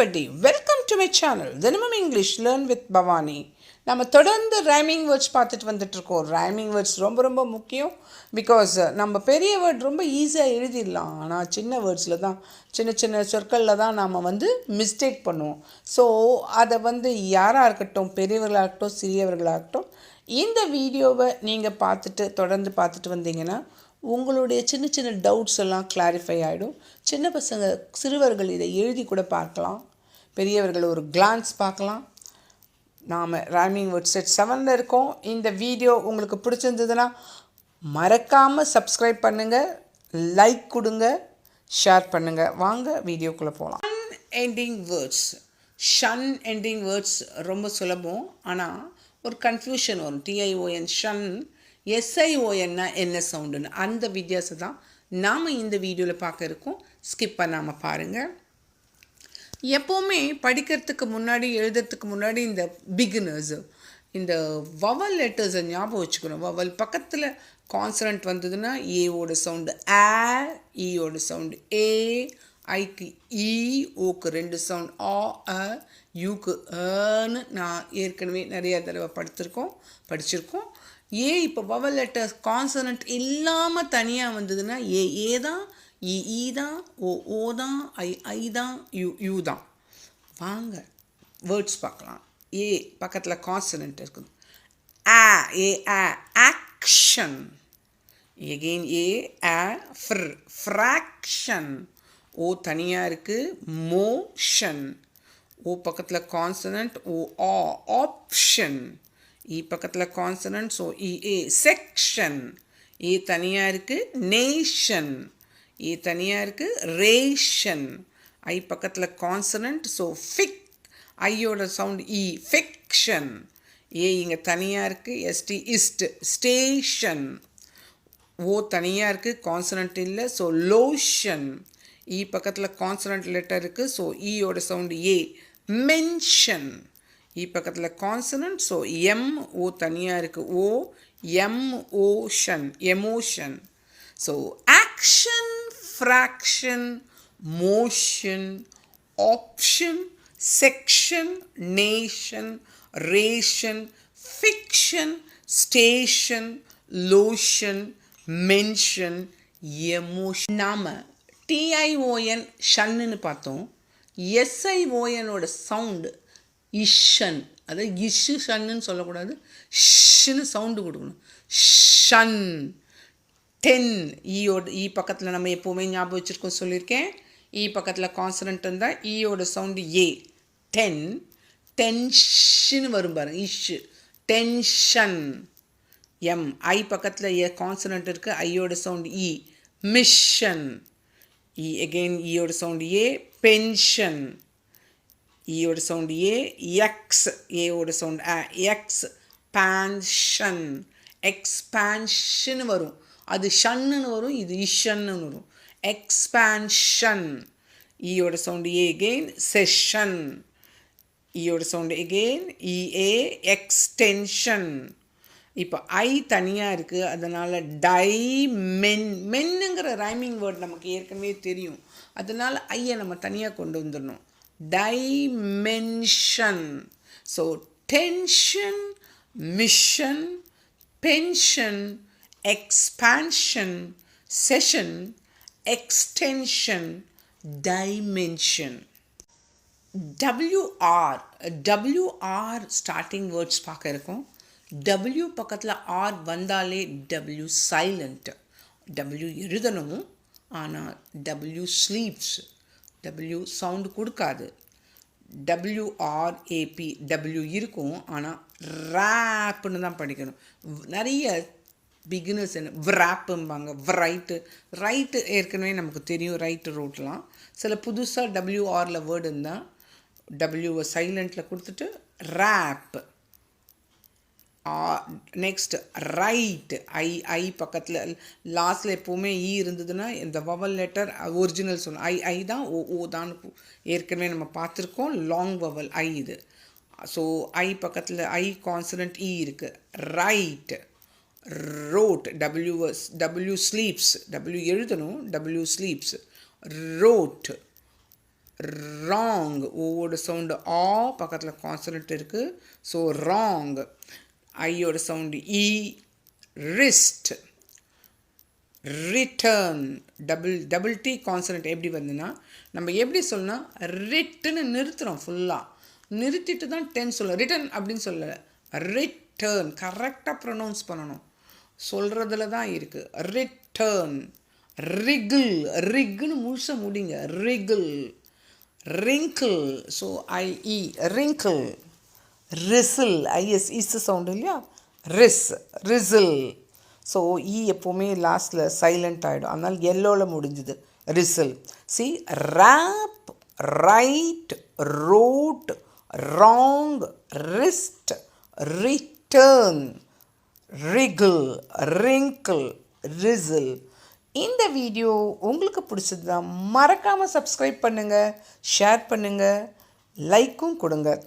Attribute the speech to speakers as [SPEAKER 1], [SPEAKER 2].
[SPEAKER 1] Everybody welcome to my channel தினமும் English learn with Bhavani. நம்ம தொடர்ந்து ரைமிங் வேர்ட்ஸ் பார்த்துட்டு வந்துட்டுருக்கோம். ரைமிங் வேர்ட்ஸ் ரொம்ப ரொம்ப முக்கியம். பிகாஸ் நம்ம பெரிய வேர்ட் ரொம்ப ஈஸியாக எழுதிடலாம். ஆனால் சின்ன வேர்ட்ஸில் தான் சின்ன சின்ன சொற்களில் தான் நாம் வந்து மிஸ்டேக் பண்ணுவோம். ஸோ அதை வந்து யாராக இருக்கட்டும் பெரியவர்களாக இருக்கட்டும் சிறியவர்களாக இருக்கட்டும் இந்த வீடியோவை நீங்கள் பார்த்துட்டு தொடர்ந்து பார்த்துட்டு வந்தீங்கன்னா உங்களுடைய சின்ன சின்ன டவுட்ஸ் எல்லாம் கிளாரிஃபை ஆகிடும் சின்ன பசங்க சிறுவர்கள் இதை எழுதி கூட பார்க்கலாம். பெரியவர்கள் ஒரு கிளான்ஸ் பார்க்கலாம். நாம் ரைமிங் வேர்ட் செட் செவனில் இருக்கோம். இந்த வீடியோ உங்களுக்கு பிடிச்சிருந்ததுன்னா மறக்காமல் சப்ஸ்கிரைப் பண்ணுங்கள் லைக் கொடுங்க ஷேர் பண்ணுங்கள் வாங்க வீடியோக்குள்ளே போகலாம் shun ending words shun ending words ரொம்ப சுலபம். ஆனால் ஒரு கன்ஃபியூஷன் வரும். டிஐஓஎன் ஷன் எஸ்ஐஓஎன்னா என்ன சவுண்டுன்னு அந்த வித்தியாசம் தான் நாம் இந்த வீடியோவில் பார்க்க இருக்கோம். ஸ்கிப் பண்ணாமல் பாருங்கள் எப்போவுமே படிக்கிறதுக்கு முன்னாடி எழுதுறதுக்கு முன்னாடி இந்த பிகினர்ஸு இந்த வவல் லெட்டர்ஸை ஞாபகம் வச்சுக்கணும். வவல் பக்கத்தில் கான்சனன்ட் வந்ததுன்னா ஏவோட சவுண்டு ஆ ஈயோட சவுண்டு ஏ ஐக்கு ஈ ஓக்கு ரெண்டு சவுண்ட் ஆ அ யூக்கு ஏன்னு நான் ஏற்கனவே நிறைய தடவை படுத்திருக்கோம் படிச்சிருக்கோம். ஏ இப்போ வவல் லெட்டர்ஸ் கான்சனன்ட் இல்லாமல் தனியாக வந்ததுன்னா ஏ ஏ தான் இ ஈ தான் ஓ ஓ தான் ஐ ஐ தான் யூ யூ தான் வாங்க வேர்ட்ஸ் பார்க்கலாம். ஏ பக்கத்தில் கான்சனன்ட் இருக்குது. ஆ ஏ ஆ ஆக்ஷன் எகெயின் ஏ ஆ ஃப்ர் ஃப்ராக்ஷன் ஓ தனியாக இருக்குது மோஷன் ஓ பக்கத்தில் கான்சனன்ட் ஓ ஆ ஆப்ஷன் இ பக்கத்தில் கான்சனன்ட் ஸோ இ ஏ செக்ஷன் ஏ தனியாக இருக்குது நேஷன் ஏ தனியாக இருக்குது ரேஷன். ஐ பக்கத்தில் கான்சனண்ட் ஸோ ஃபிக் ஐயோட சவுண்ட் இ ஃபிக்ஷன் ஏ இங்கே தனியாக இருக்குது எஸ்டி இஸ்ட் ஸ்டேஷன் ஓ தனியாக இருக்குது கான்சனண்ட் இல்லை ஸோ லோஷன் இ பக்கத்தில் கான்சனண்ட் லெட்டர் இருக்குது ஸோ ஈயோட சவுண்டு ஏ மென்ஷன் இ பக்கத்தில் கான்சனண்ட் ஸோ எம் ஓ தனியாக இருக்குது O M ocean emotion so action fraction motion option section nation ration fiction station lotion mention emotion நாம் டிஐஓஎன் ஷன்னு பார்த்தோம். எஸ்ஐஓஎனோட சவுண்டு இஷன் அதாவது இஷு ஷன்னுன்னு சொல்லக்கூடாது. ஷன்னு சவுண்டு கொடுக்கணும். ஷன். டென் ஈயோட ஈ e பக்கத்தில் நம்ம எப்போவுமே ஞாபகம் வச்சுருக்கோம் சொல்லியிருக்கேன். ஈ பக்கத்தில் கான்சனன்ட் இருந்தால் ஈயோட சவுண்டு ஏ டென் டென்ஷன் வரும் பாருங்க இஷ் டென்ஷன் எம் ஐ பக்கத்தில் ஏ கான்சனன்ட் இருக்குது ஐயோட சவுண்டு இ மிஷன் இ எகெயின் ஈயோட சவுண்டு ஏ பென்ஷன் ஈயோட சவுண்டு ஏ எக்ஸ் ஏவோட சவுண்டு ஆ எக்ஸ் பேன்ஷன் எக்ஸ்பேன்ஷன் வரும். அது ஷன்னு வரும் இது இஷன்னு வரும். எக்ஸ்பேன்ஷன் ஈயோட சவுண்டு ஏ எகெயின் செஷன் ஈயோட சவுண்டு எகெயின் இஏ எக்ஸ்டென்ஷன் இப்போ ஐ தனியாக இருக்குது அதனால் டை மென் மென்னுங்கிற ரைமிங் வேர்ட் நமக்கு ஏற்கனவே தெரியும். அதனால் ஐயை நம்ம தனியாக கொண்டு வந்துடணும். Dimension so tension mission pension expansion session extension dimension WR WR starting words பார்க்க இருக்கும். டபிள்யூ பக்கத்தில் ஆர் வந்தாலே டபிள்யூ சைலண்ட் டபிள்யூ எழுதணும் ஆனால் டபிள்யூ ஸ்லீப்ஸ் டபிள்யூ சவுண்டு கொடுக்காது. டபிள்யூஆர்ஏபி டபிள்யூ இருக்கும் ஆனால் ரேப்புன்னு தான் படிக்கணும். நிறைய பிகினர்ஸ் என்ன விராப்பும்பாங்க ரைட்டு ரைட்டு ஏற்கனவே நமக்கு தெரியும் ரைட்டு ரோட்லாம் சில புதுசாக டபிள்யூஆரில் வேர்டு இருந்தால் டபிள்யூவை சைலண்ட்டில் கொடுத்துட்டு wrap next write I I பக்கத்தில் லாஸ்ட்டில் எப்போவுமே ஈ e இருந்ததுன்னா இந்த வவல் லெட்டர் ஒரிஜினல் சொல்லணும் ஐ ஐ தான் ஓ ஓ தான் ஏற்கனவே நம்ம பார்த்துருக்கோம் லாங் வவல் ஐ இது. ஸோ ஐ பக்கத்தில் ஐ கான்சனன்ட் இ e இருக்குது write wrote W W sleeps W எழுதணும் டபிள்யூ ஸ்லீப்ஸ் ரோட் ராங் ஓவோட சவுண்டு ஆ பக்கத்தில் கான்சனட் இருக்குது ஸோ ராங் ஐயோட சவுண்டு இ wrist written double double T consonant எப்படி வந்துன்னா நம்ம எப்படி சொல்லணும் ரிட்டுன்னு நிறுத்துகிறோம் ஃபுல்லாக நிறுத்திட்டு தான் டென் சொல்லணும் ரிட்டர்ன் அப்படின்னு சொல்லலை. ரிட்டர்ன் கரெக்டாக ப்ரொனவுன்ஸ் பண்ணணும். சொல்கிறதுல தான் இருக்குது ரிட்டர்ன் ரிகிள் ரிக்குன்னு முழுச முடிங்க. ரிகிள் ரிங்கிள் ஸோ ஐஇ ரிங்கிள் ரிசில் ஐஎஸ் இஸ் சவுண்டு இல்லையா? ரிஸ் ரிசில் ஸோ இ e எப்போவுமே லாஸ்ட்டில் சைலண்ட் ஆகிடும் அதனால் எல்லோவில் முடிஞ்சுது. Wrestle C wrap write wrote wrong wrist written wriggle wrinkle wrestle இந்த வீடியோ உங்களுக்கு பிடிச்சதுதான் மறக்காமல் சப்ஸ்கிரைப் பண்ணுங்கள் ஷேர் பண்ணுங்கள் லைக்கும் கொடுங்க.